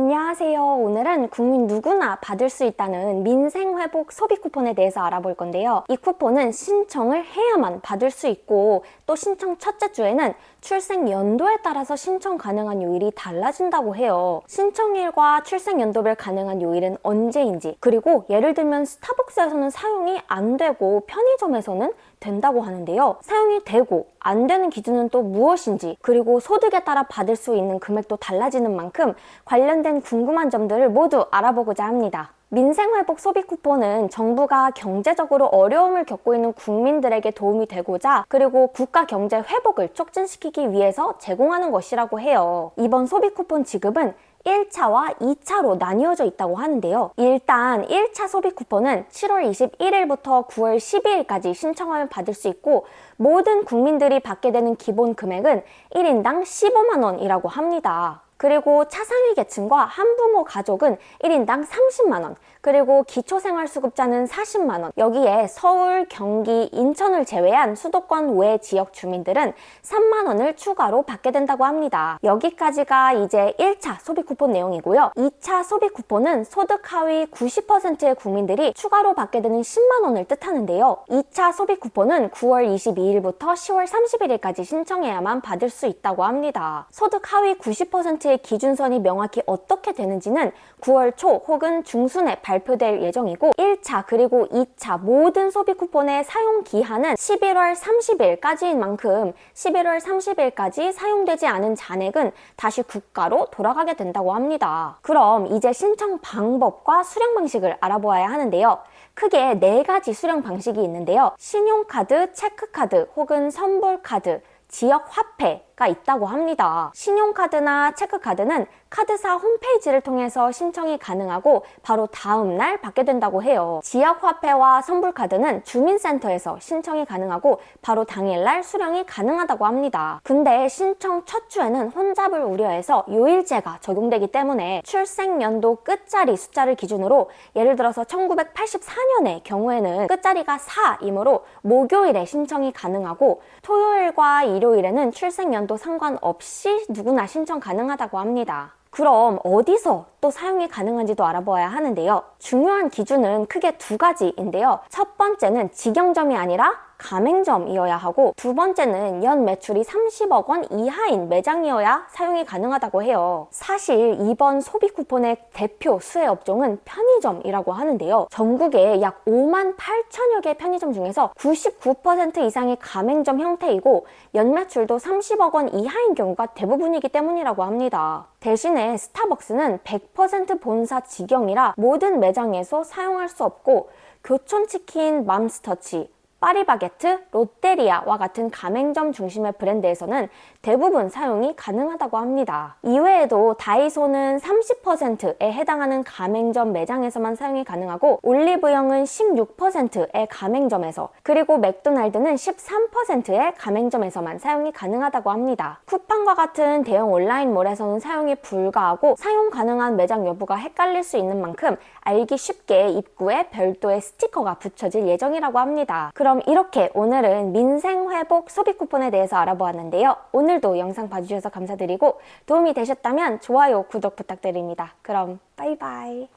안녕하세요. 오늘은 국민 누구나 받을 수 있다는 민생회복 소비 쿠폰에 대해서 알아볼 건데요. 이 쿠폰은 신청을 해야만 받을 수 있고 또 신청 첫째 주에는 출생 연도에 따라서 신청 가능한 요일이 달라진다고 해요. 신청일과 출생 연도별 가능한 요일은 언제인지 그리고 예를 들면 스타벅스에서는 사용이 안 되고 편의점에서는 된다고 하는데요. 사용이 되고 안 되는 기준은 또 무엇인지 그리고 소득에 따라 받을 수 있는 금액도 달라지는 만큼 관련된 궁금한 점들을 모두 알아보고자 합니다. 민생회복 소비 쿠폰은 정부가 경제적으로 어려움을 겪고 있는 국민들에게 도움이 되고자 그리고 국가 경제 회복을 촉진시키기 위해서 제공하는 것이라고 해요. 이번 소비 쿠폰 지급은 1차와 2차로 나뉘어져 있다고 하는데요. 일단 1차 소비 쿠폰은 7월 21일부터 9월 12일까지 신청하면 받을 수 있고 모든 국민들이 받게 되는 기본 금액은 1인당 15만 원이라고 합니다. 그리고 차상위 계층과 한부모 가족은 1인당 30만 원, 그리고 기초생활수급자는 40만 원. 여기에 서울, 경기, 인천을 제외한 수도권 외 지역 주민들은 3만 원을 추가로 받게 된다고 합니다. 여기까지가 이제 1차 소비 쿠폰 내용이고요. 2차 소비 쿠폰은 소득 하위 90%의 국민들이 추가로 받게 되는 10만 원을 뜻하는데요. 2차 소비 쿠폰은 9월 22일부터 10월 31일까지 신청해야만 받을 수 있다고 합니다. 소득 하위 90%의 기준선이 명확히 어떻게 되는지는 9월 초 혹은 중순에 발표될 예정이고 1차 그리고 2차 모든 소비 쿠폰의 사용 기한은 11월 30일까지인 만큼 11월 30일까지 사용되지 않은 잔액은 다시 국가로 돌아가게 된다고 합니다. 그럼 이제 신청 방법과 수령 방식을 알아보아야 하는데요. 크게 네 가지 수령 방식이 있는데요. 신용카드, 체크카드 혹은 선불카드, 지역 화폐 가 있다고 합니다. 신용카드나 체크카드는 카드사 홈페이지를 통해서 신청이 가능하고 바로 다음 날 받게 된다고 해요. 지역 화폐와 선불카드는 주민센터에서 신청이 가능하고 바로 당일날 수령이 가능하다고 합니다. 근데 신청 첫 주에는 혼잡을 우려해서 요일제가 적용되기 때문에 출생연도 끝자리 숫자를 기준으로 예를 들어서 1984년의 경우에는 끝자리가 4이므로 목요일에 신청이 가능하고 토요일과 일요일에는 출생연도 상관없이 누구나 신청 가능하다고 합니다. 그럼 어디서 또 사용이 가능한지도 알아보아야 하는데요. 중요한 기준은 크게 두 가지인데요. 첫 번째는 직영점이 아니라 가맹점이어야 하고 두 번째는 연 매출이 30억 원 이하인 매장이어야 사용이 가능하다고 해요. 사실 이번 소비 쿠폰의 대표 수혜 업종은 편의점이라고 하는데요. 전국에 약 5만 8천여 개 편의점 중에서 99% 이상이 가맹점 형태이고 연 매출도 30억 원 이하인 경우가 대부분이기 때문이라고 합니다. 대신에 스타벅스는 100% 본사 직영이라 모든 매장에서 사용할 수 없고 교촌치킨 맘스터치, 파리바게트, 롯데리아와 같은 가맹점 중심의 브랜드에서는 대부분 사용이 가능하다고 합니다. 이외에도 다이소는 30%에 해당하는 가맹점 매장에서만 사용이 가능하고 올리브영은 16%의 가맹점에서 그리고 맥도날드는 13%의 가맹점에서만 사용이 가능하다고 합니다. 쿠팡과 같은 대형 온라인몰에서는 사용이 불가하고 사용 가능한 매장 여부가 헷갈릴 수 있는 만큼 알기 쉽게 입구에 별도의 스티커가 붙여질 예정이라고 합니다. 이렇게 오늘은 민생회복 소비 쿠폰에 대해서 알아보았는데요. 오늘도 영상 봐주셔서 감사드리고 도움이 되셨다면 좋아요, 구독 부탁드립니다. 그럼 빠이빠이.